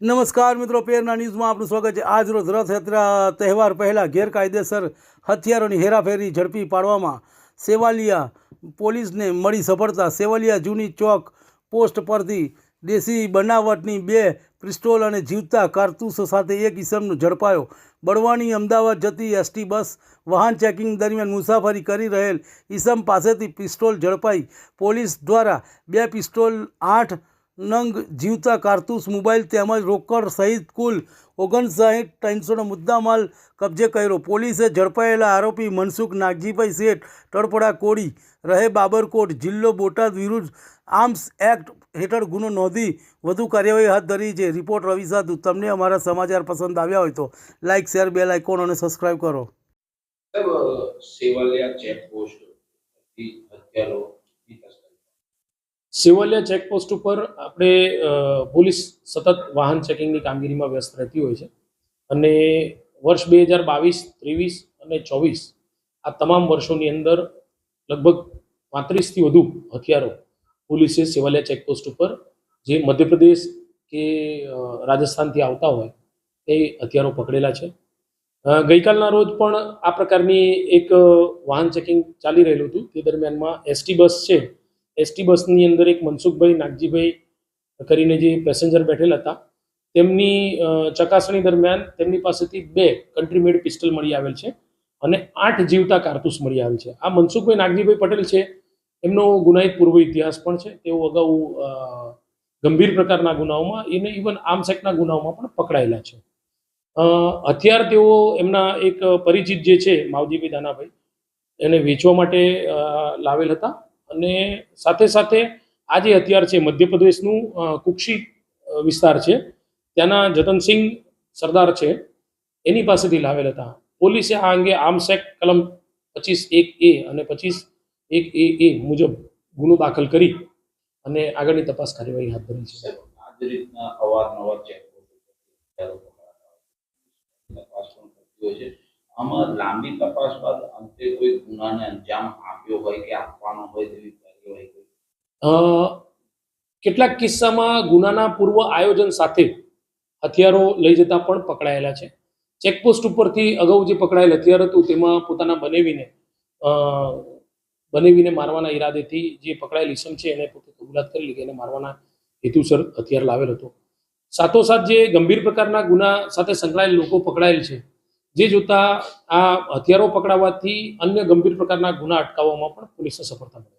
નમસ્કાર મિત્રો પેરના ન્યૂઝમાં આપનું સ્વાગત છે. આજ રોજ રથયાત્રા તહેવાર પહેલાં ગેરકાયદેસર હથિયારોની હેરાફેરી ઝડપી પાડવામાં સેવાલિયા પોલીસને મળી સફળતા. સેવાલિયા જૂની ચોક પોસ્ટ પરથી દેશી બનાવટની બે પિસ્ટોલ અને જીવતા કારતૂસો સાથે એક ઇસમનો ઝડપાયો. બળવાની અમદાવાદ જતી એસટી બસ વાહન ચેકિંગ દરમિયાન મુસાફરી કરી રહેલ ઇસમ પાસેથી પિસ્ટોલ ઝડપાઈ. પોલીસ દ્વારા બે પિસ્ટોલ, આઠ નંગ જીવતા કારતૂસ મોબાઈલ તેમજ રોકડ સહિત કુલ ઓગણસાઠ ત્રણસોનો મુદ્દામાલ કબજે કર્યો. પોલીસે ઝડપાયેલા આરોપી મનસુખ નાગજીભાઈ શેઠ તળપડા કોડી રહે બાબરકોટ જિલ્લો બોટાદ વિરુદ્ધ આર્મ્સ એક્ટ હેઠળ ગુનો નોંધી વધુ કાર્યવાહી હાથ ધરી છે. રિપોર્ટ રવિ સાધુ તમને અમારા સમાચાર પસંદ આવ્યા હોય તો લાઇક શેર બેલ આઇકોન અને સબસ્ક્રાઇબ કરો. સેવાલિયા ચેકપોસ્ટથી હત્યારો ની તસ્કરી સેવલિયા ચેકપોસ્ટ ઉપર આપણે પોલીસ સતત વાહન ચેકિંગની કામગીરીમાં વ્યસ્ત રહેતી હોય છે. અને વર્ષ બે હજાર બાવીસ, ત્રેવીસ અને ચોવીસ આ તમામ વર્ષોની અંદર લગભગ પાંત્રીસથી વધુ હથિયારો પોલીસે સેવાલિયા ચેકપોસ્ટ ઉપર જે મધ્યપ્રદેશ કે રાજસ્થાનથી આવતા હોય એ હથિયારો પકડેલા છે. ગઈકાલના રોજ પણ આ પ્રકારની એક વાહન ચેકિંગ ચાલી રહેલું હતું. તે દરમિયાનમાં એસટી બસ છે એસટી બસની અંદર એક મનસુખભાઈ નાગજીભાઈ કરીને જે પેસેન્જર બેઠેલ હતા, તેમની ચકાસણી દરમિયાન તેમની પાસેથી બે કન્ટ્રી મેડ પિસ્ટલ મળી આવેલ છે અને આઠ જીવતા કારતૂસ મળી આવેલ છે. આ મનસુખભાઈ નાગજીભાઈ પટેલ છે, એમનો ગુનાહિત પૂર્વ ઇતિહાસ પણ છે, તેઓ અગાઉ ગંભીર પ્રકારના ગુનાઓમાં, એને ઇવન આર્મ્સ એક્ટના ગુનાઓમાં પણ પકડાયેલા છે. અત્યાર તેઓ એમના એક પરિચિત જે છે, માવજીભાઈ દાનાભાઈ, એને વેચવા માટે લાવેલ હતા. અને સાથે સાથે આ જે હથિયાર છે, મધ્યપ્રદેશનું કુક્ષી વિસ્તાર છે, ત્યાંના જતનસિંહ સરદાર છે, એની પાસેથી લાવેલ હતા. પોલીસે આ અંગે આર્મ્સ કલમ પચીસ એક એ અને પચીસ એક એ એ મુજબ ગુનો દાખલ કરી અને આગળની તપાસ કાર્યવાહી હાથ ધરી છે. આમાં લાંબી તપાસ બાદ અંતે કોઈ ગુનાને અંજામ આપ્યો હોય કે આપવાનો હોય તેવી કાર્યવાહી કેટલાક કિસ્સામાં ગુનાના પૂર્વ આયોજન સાથે હથિયારો લઈ જતા પણ પકડાયેલા છે. ચેકપોસ્ટ ઉપરથી અગાઉ જે પકડાયેલ હથિયાર હતું, તેમાં પોતાના બનેવીને બનેવીને મારવાના ઈરાદેથી જે પકડાયેલ ઇસમ છે, એને પોતે કબૂલાત કરી લીધી એને મારવાના હેતુસર હથિયાર લાવેલ હતો. સાથોસાથ જે ગંભીર પ્રકારના ગુના સાથે સંકળાયેલ લોકો પકડાયેલ છે જે જોતા આ હથિયારો પકડાવવાથી અન્ય ગંભીર પ્રકારના ગુના અટકાવવામાં પણ પોલીસને સફળતા મળી.